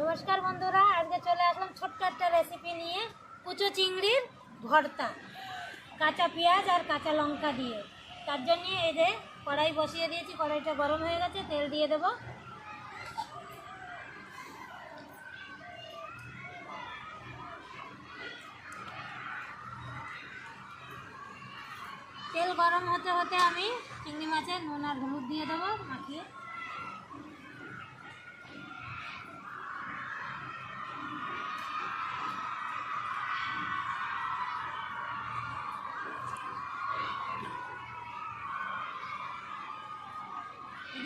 নমস্কার বন্ধুরা, আজকে চলে আসলাম ছোট্ট একটা রেসিপি নিয়ে, কুচো চিংড়ির ভর্তা, কাঁচা পেঁয়াজ আর কাঁচা লঙ্কা দিয়ে। তার জন্য এই যে কড়াই বসিয়ে দিয়েছি, কড়াইটা গরম হয়ে গেছে, তেল দিয়ে দেবো। তেল গরম হতে হতে আমি চিংড়ি মাছের নুন আর হলুদ দিয়ে দেবো, মাখিয়ে।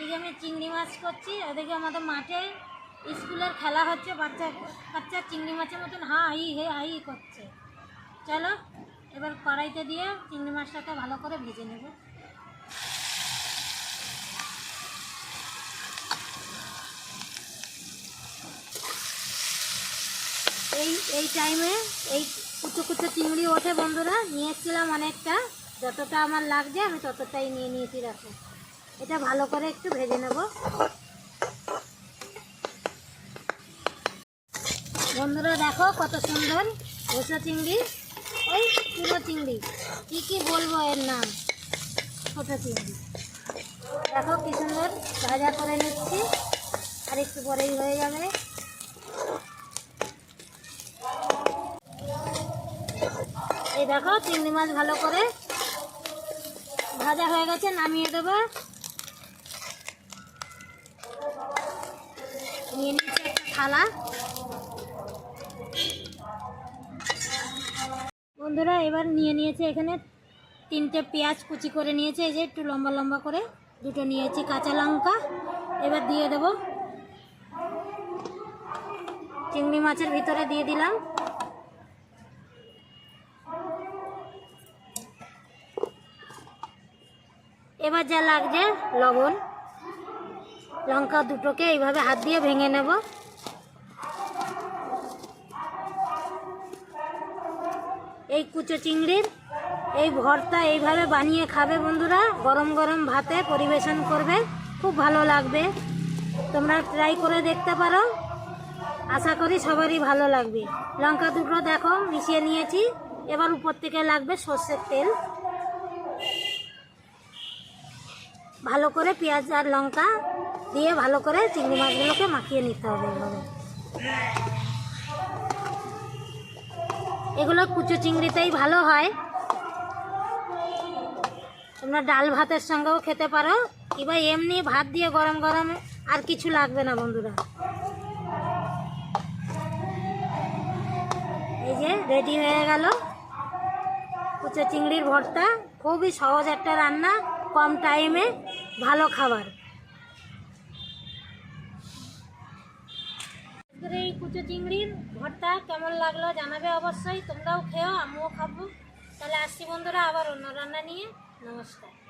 এদিকে আমি চিংড়ি মাছ করছি ওদিকে আমাদের মাঠে স্কুলের খেলা হচ্ছে, বাচ্চা বাচ্চা চিংড়ি মাছের মতন হা হাই হে হাই করছে। চলো, এবার কড়াইতে দিয়ে চিংড়ি মাছটাকে ভালো করে ভেজে নেব। এই এই টাইমে এই কুচো কুচো চিংড়ি ওঠে বন্ধুরা নিয়ে এসেছিলাম অনেকটা, যতটা আমার লাগছে আমি ততটাই নিয়ে নিয়েছি রাখো এটা ভালো করে একটু ভেজে নেব। বন্ধুরা দেখো কত সুন্দর ওসা চিংড়ি। ওই পুরো চিংড়ি। কি কি বলব এর নাম? ছোটো চিংড়ি। দেখো কি সুন্দর ভাজা করে নিচ্ছি। আর একটু পরেই হয়ে যাবে। এই দেখো চিংড়ি মাছ ভালো করে ভাজা হয়ে গেছে, নামিয়ে দেবো নিয়ে নিচ্ছি একটা থালা। বন্ধুরা, এবার নিয়ে নিয়েছে এখানে তিনটে পেঁয়াজ কুচি করে নিয়েছে, এই যে একটু লম্বা লম্বা করে। দুটো নিয়েছি কাঁচা লঙ্কা। এবার দিয়ে দেব চিংড়ি মাছের ভিতরে দিয়ে দিলাম। এবার যা লাগছে, লবণ। লঙ্কা দুটোকে এইভাবে হাত দিয়ে ভেঙে নেব। এই কুচো চিংড়ির, এই ভর্তা এইভাবে বানিয়ে খাবে বন্ধুরা। গরম গরম ভাতে পরিবেশন করবে। খুব ভালো লাগবে। তোমরা ট্রাই করে দেখতে পারো। আশা করি সবারই ভালো লাগবে। লঙ্কা দুটো দেখো, মিশিয়ে নিয়েছি। এবার উপর থেকে লাগবে সর্ষের তেল। ভালো করে পেঁয়াজ আর লঙ্কা দিয়ে ভালো করে চিংড়ি মাছগুলোকে মাখিয়ে নিতে হবে এভাবে। এগুলো কুচো চিংড়িতেই ভালো হয়। তোমরা ডাল ভাতের সঙ্গেও খেতে পারো। কিংবা এমনি ভাত দিয়ে গরম গরম আর কিছু লাগবে না বন্ধুরা। এই যে রেডি হয়ে গেল। কুচো চিংড়ির ভর্তা। খুবই সহজ একটা রান্না, কম টাইমে ভালো খাবার। এই কুচো চিংড়ির ভর্তা কেমন লাগল জানাবে অবশ্যই। তোমরাও খেও, আমিও খাব। তাহলে আসছি বন্ধুরা, আবার অন্য রান্না নিয়ে। নমস্কার।